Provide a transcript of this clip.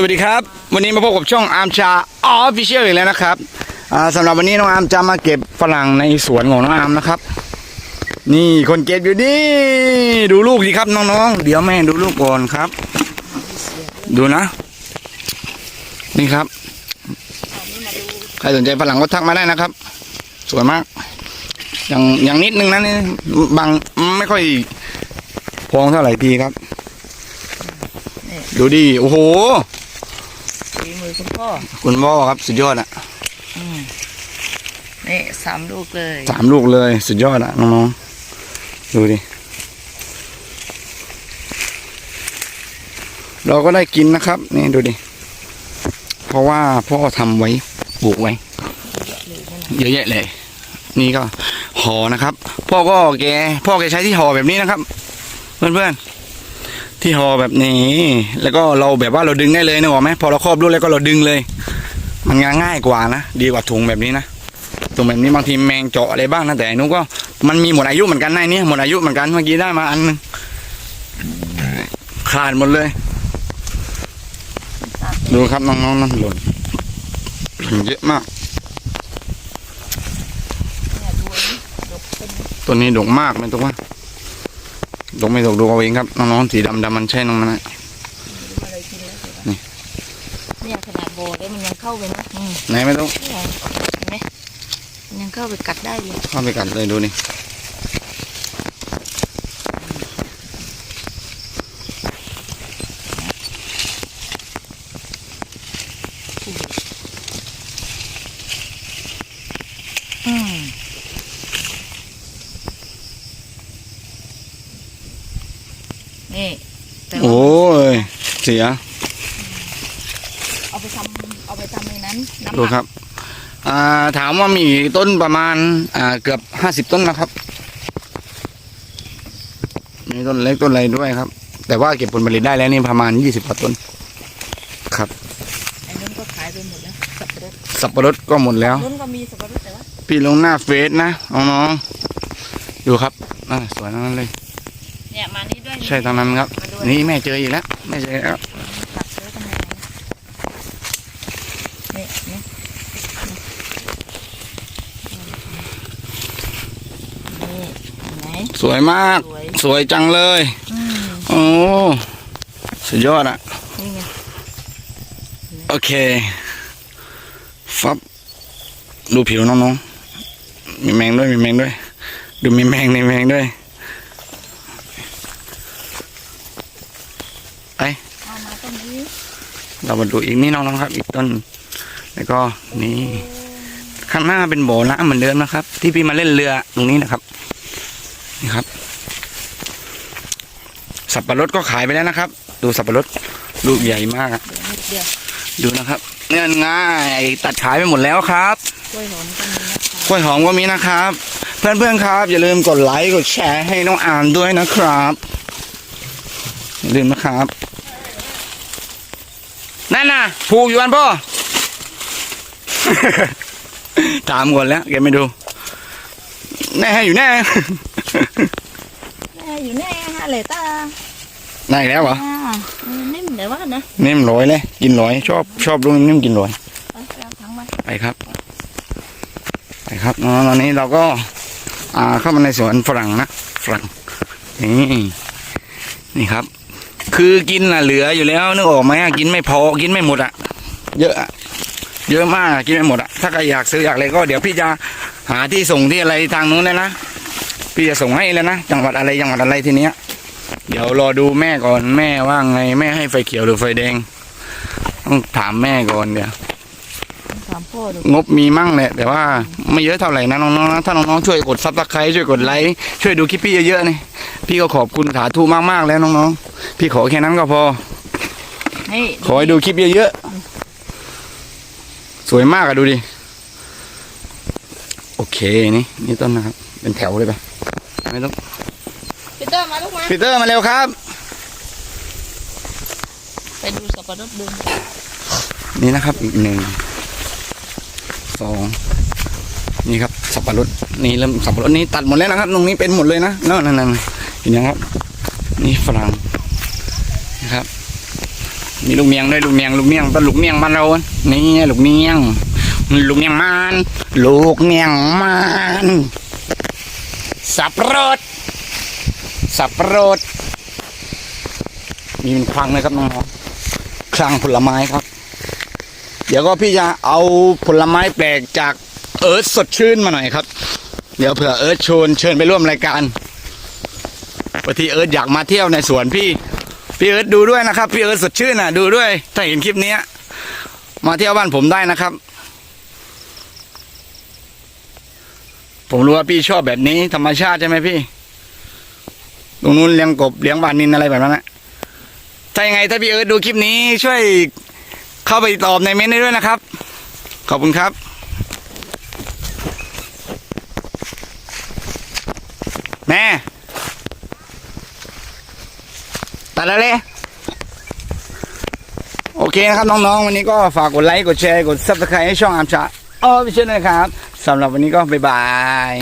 สวัสดีครับ วันนี้มาพบกับช่องอาร์มชาออฟฟิเชียลอีกแล้วนะครับอ่าสำหรับวันนี้น้องอาร์มจะมาเก็บฝรั่งในสวนของน้องอาร์มนะครับ นี่คนเก็บอยู่นี่ ดูลูกสิครับน้องๆ เดี๋ยวแม่ดูลูกก่อนครับ ดูนะ นี่ครับ ใครสนใจฝรั่งก็ทักมาได้นะครับ สวยมาก อย่างอย่างนิดนึงนะนี่บางไม่ค่อยพองเท่าไหร่ทีครับดูดิ โอ้โห ฝีมือคุณพ่อ คุณพ่อครับสุดยอดอะอืมนี่สามลูกเลยสามลูกเลยสุดยอดอะน้องๆดูดิ เราก็ได้กินนะครับ นี่ดูดิ เพราะว่าพ่อทำไว้ปลูกไว้ เยอะแยะเลย นี่ก็ห่อนะครับ พ่อก็แก พ่อแกใช้ที่ห่อแบบนี้นะครับ เพื่อนๆ ที่ห่อแบบนี้ แล้วก็เราแบบว่าเราดึงได้เลยนะบอกไหมพอเราครอบลูกแล้วก็เราดึงเลย มันงานง่ายกว่านะดีกว่าถุงแบบนี้นะถุงแบบนี้บางทีแมงเจาะอะไรบ้างนะแต่อันนู้นก็มันมีหมดอายุเหมือนกันนะอันนี่หมดอายุเหมือนกันเมื่อกี้ได้มาอันหนึงขาดหมดเลย ดูครับน้องๆนั่นหล่นเยอะมากเนี่ยดูอันนี้ดกเป็นตัวนี้ดกมากเลยตัวว่า ดกไม่ดกดูเอาเองครับน้องๆสีดำๆมันใช่น้องมันนะอะไรกินแล้วเสร็จนี่ เนี่ยขนาดโบได้มันยังเข้าไปนะอืมไหนไม่ต้องเนี่ยเห็นไหมมันยังเข้าไปกัดได้เลยเข้าไปกัดเลยดูนี่ นี่แต่ว่าโอ้ยเสียเอาไปทำเอาไปทำในนั้นน้ำหดูมักครับอ่าถามว่ามีต้นประมาณอ่าเกือบห้าสิบต้นนะครับ มีต้นเล็กต้นอะไรด้วยครับ แต่ว่าเก็บผลผลิตได้แล้วนี่ประมาณยี่สิบกว่าต้นครับไอ้นู้นก็ขายไปหมดแล้วสับปะรดสับปะรดก็หมดแล้วนู้นก็มีสับปะรดแต่ว่าพี่ลงหน้าเฟซนะน้องๆดูครับอ่าสวยทั้งนั้นเลยเนี่ยมานี่ ด้วยใช่ทั้งนั้นครับมาด้วยนี่แม่เจออีกแล้วแม่เจอแล้วตัดซื้อทำไมนี่นี่นี่เห็นไหมสวยมาก สวยสวยจังเลยอืมโอ้สุดยอดอะนี่ไงโอเค ฟับ ดูผิวน้องๆมีแมงด้วยมีแมงด้วย ดูมีแมงในแมงด้วย ไป เอา มาตรงนี้ เรามาดูอีกนี่น้องๆครับ อีกต้น แล้วก็นี่ข้างหน้าเป็นบ่อน้ำเหมือนเดิมนะครับ ที่พี่มาเล่นเรือตรงนี้นะครับ นี่ครับ สับปะรดก็ขายไปแล้วนะครับ ดูสับปะรดลูกใหญ่มากอะเดี๋ยวนิดเดียวดูนะครับเนี่ยง่ายตัดขายไปหมดแล้วครับกล้วยหอมก็มีนะคะกล้วยหอมก็มีนะครับ เพื่อนๆครับ อย่าลืมกดไลค์กดแชร์ให้น้องอามด้วยนะครับอย่าลืมนะครับ นั่นน่ะผูกอยู่อันพ่อ ถามก่อนแล้ว แกไม่ดู แน่อยู่แน่ แม่อยู่แน่ฮะเลยตาได้อีกแล้วเหรอ อ่านิ่มเดี๋ยวว่านะนิ่มร้อยเลย กินร้อย ชอบชอบลูกนิ่มๆกินร้อยไปเอาถังมาไปครับ ไปครับน้องๆตอนนี้เราก็ อ่าเข้ามาในสวนฝรั่งนะฝรั่งนี่นี่ครับ คือกินน่ะเหลืออยู่แล้วนึกออกไหมกินไม่พอกินไม่หมดอะ เยอะอะเยอะมากกินไม่หมดอะถ้าใครอยากซื้ออยากอะไรก็เดี๋ยวพี่จะหาที่ส่งที่อะไรทางนู้นเลยนะพี่จะส่งให้แล้วนะจังหวัดอะไรจังหวัดอะไรทีเนี้ย เดี๋ยวรอดูแม่ก่อนแม่ว่าไงแม่ให้ไฟเขียวหรือไฟแดงต้องถามแม่ก่อนเดี๋ยว ถามพ่อดูงบมีมั่งแหละ แต่ว่าไม่เยอะเท่าไหร่นะน้องๆนะถ้าน้องๆช่วยกดซับสไครต์ช่วยกดไลค์ช่วยดูคลิปพี่เยอะๆนี่พี่ก็ขอบคุณสาธุมากๆแล้วน้องๆพี่ขอแค่นั้นก็พอ นี่ขอให้ดูคลิปเยอะๆสวยมากอะดูดิโอเคนี่นี่ต้นนะครับเป็นแถวเลยปะไม่ต้องพีเตอร์มาลูกมาปีเตอร์มาเร็วครับ ไปดูสับปะรดดูนี่นะครับอีกหนึ่ง สองนี่ครับสับปะรดนี่เริ่มสับปะรดนี่ตัดหมดแล้วนะครับตรงนี้เป็นหมดเลยนะนั่นนั่นๆๆเห็นยังครับ นี่ฝรั่งนะครับมีลูกเมียงด้วยลูกเมียงลูกเมียงต้นลูกเมียงบ้านเรานี่ลูกเมียงลูกเมียงมันลูกเมียงมันสับปะรดสับปะรดมีเป็นคลังเลยครับน้องๆคลังผลไม้ครับ เดี๋ยวก็พี่จะเอาผลไม้แปลกจากเอิร์ธสดชื่นมาหน่อยครับ เดี๋ยวเผื่อเอิร์ธชวนเชิญไปร่วมรายการบางทีเอิร์ธอยากมาเที่ยวในสวนพี่ พี่เอิร์ธดูด้วยนะครับ พี่เอิร์ธสดชื่นน่ะดูด้วย ถ้าเห็นคลิปเนี้ยมาเที่ยวบ้านผมได้นะครับ ผมรู้ว่าพี่ชอบแบบนี้ ธรรมชาติใช่ไหมพี่ ตรงนู้นเลี้ยงกบเลี้ยงบานนินอะไรแบบนั้นนะถ้ายังไงถ้าพี่เอิร์ธดูคลิปนี้ช่วย เข้าไปตอบในเม้นได้ด้วยนะครับ ขอบคุณครับแม่ตัดแล้วเลยโอเคนะครับน้องๆ วันนี้ก็ฝากกดไลค์ กดแชร์ กด subscribe ให้ช่องอามชาอ้อไม่ใช่นะครับสำหรับวันนี้ก็บ๊ายบาย